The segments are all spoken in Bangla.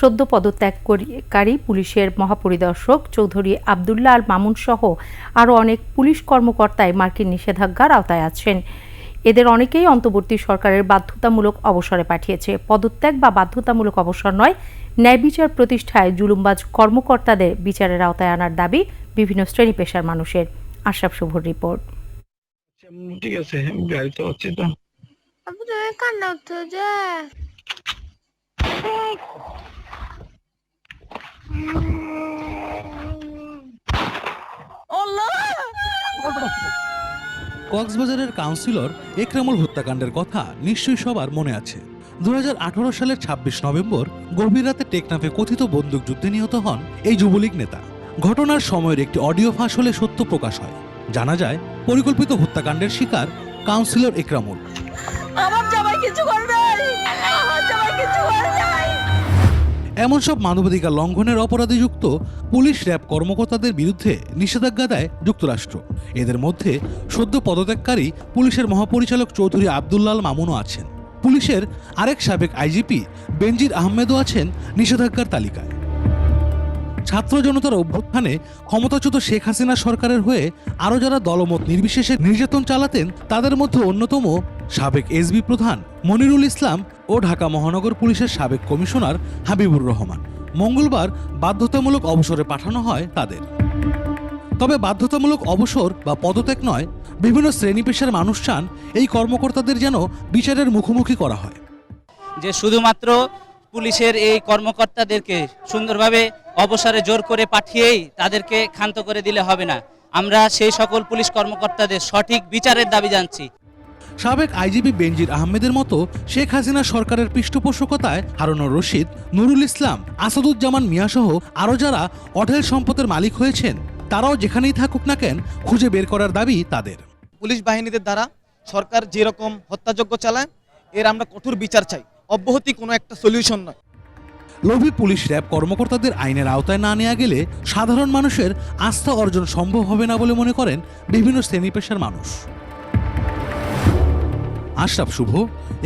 সদ্য পদত্যাগকারী পুলিশের মহাপরিদর্শক চৌধুরী আবদুল্লাহ আল মামুন সহ আরও অনেক পুলিশ কর্মকর্তাই মার্কিন নিষেধাজ্ঞার আওতায় আছেন। এদের অনেকেই অন্তর্বর্তী সরকারের বাধ্যতামূলক অবসরে পাঠিয়েছে। পদত্যাগ বা বাধ্যতামূলক অবসর নয় ন্যায় বিচার প্রতিষ্ঠায় জুলুমবাজ কর্মকর্তাদের বিচারের আওতায় আনার দাবি বিভিন্ন শ্রেণি পেশার মানুষের। আশরাফ শুভর রিপোর্ট। ঠিক আছে গাড়িতে হচ্ছে তো। কান্না উঠতো যে। কক্সবাজারের কাউন্সিলর একরামুল হত্যাকাণ্ডের কথা নিশ্চয়ই সবার মনে আছে। দু হাজার আঠারো সালের ২৬ নভেম্বর গভীর রাতে টেকনাফে কথিত বন্দুকযুদ্ধে নিহত হন এই যুবলীগ নেতা। ঘটনার সময়ের একটি অডিও ফাঁস হলে সত্য প্রকাশ হয়। জানা যায়, পরিকল্পিত হত্যাকাণ্ডের শিকার কাউন্সিলর একরামুল। আমার জামাই কিছু করে এমন সব মানবাধিকার লঙ্ঘনের অপরাধে যুক্ত পুলিশ র্যাব কর্মকর্তাদের বিরুদ্ধে নিষেধাজ্ঞা দেয় যুক্তরাষ্ট্র। এদের মধ্যে সদ্য পদত্যাগকারী পুলিশের মহাপরিচালক চৌধুরী আবদুল্লাল মামুনও আছেন। পুলিশের আরেক সাবেক আইজিপি বেনজির আহমেদও আছেন নিষেধাজ্ঞার তালিকায়। ছাত্র জনতার অভ্যুত্থানে ক্ষমতাচ্যুত শেখ হাসিনা সরকারের হয়ে আরও যারা দলমত নির্বিশেষে নির্যাতন চালাতেন, তাদের মধ্যে অন্যতম সাবেক এসবি প্রধান মনিরুল ইসলাম ও ঢাকা মহানগর পুলিশের সাবেক কমিশনার হাবিবুর রহমান। মঙ্গলবার বাধ্যতামূলক অবসরে পাঠানো হয় তাদের। তবে বাধ্যতামূলক অবসর বা পদত্যাগ নয়, বিভিন্ন শ্রেণি পেশার মানুষ চান এই কর্মকর্তাদের যেন বিচারের মুখোমুখি করা হয়। যে শুধুমাত্র পুলিশের এই কর্মকর্তাদেরকে সুন্দরভাবে অবসরে জোর করে পাঠিয়েই তাদেরকে ক্ষান্ত করে দিলে হবে না। আমরা সেই সকল পুলিশ কর্মকর্তাদের সঠিক বিচারের দাবি জানছি। সাবেক আইজিপি বেনজির আহমেদের মতো শেখ হাসিনা সরকারের পৃষ্ঠপোষকতায় হারুনুর রশিদ নুরুল ইসলাম আসাদুজ্জামান মিয়াসহ আরও যারা অঢেল সম্পদের মালিক হয়েছেন তারাও যেখানেই থাকুক না কেন খুঁজে বের করার দাবি তাদের। পুলিশ বাহিনীদের দ্বারা সরকার যেরকম হত্যাযজ্ঞ চালায় এর আমরা কঠোর বিচার চাই। অব্যাহতি কোনো একটা সলিউশন নয়। লোভী পুলিশ র্যাব কর্মকর্তাদের আইনের আওতায় না নেওয়া গেলে সাধারণ মানুষের আস্থা অর্জন সম্ভব হবে না বলে মনে করেন বিভিন্ন শ্রেণি পেশার মানুষ। আশরাফ শুভ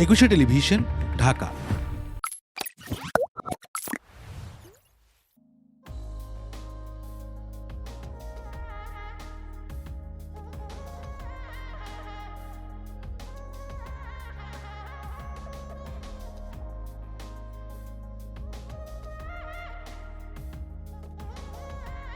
একুশে টেলিভিশন ঢাকা।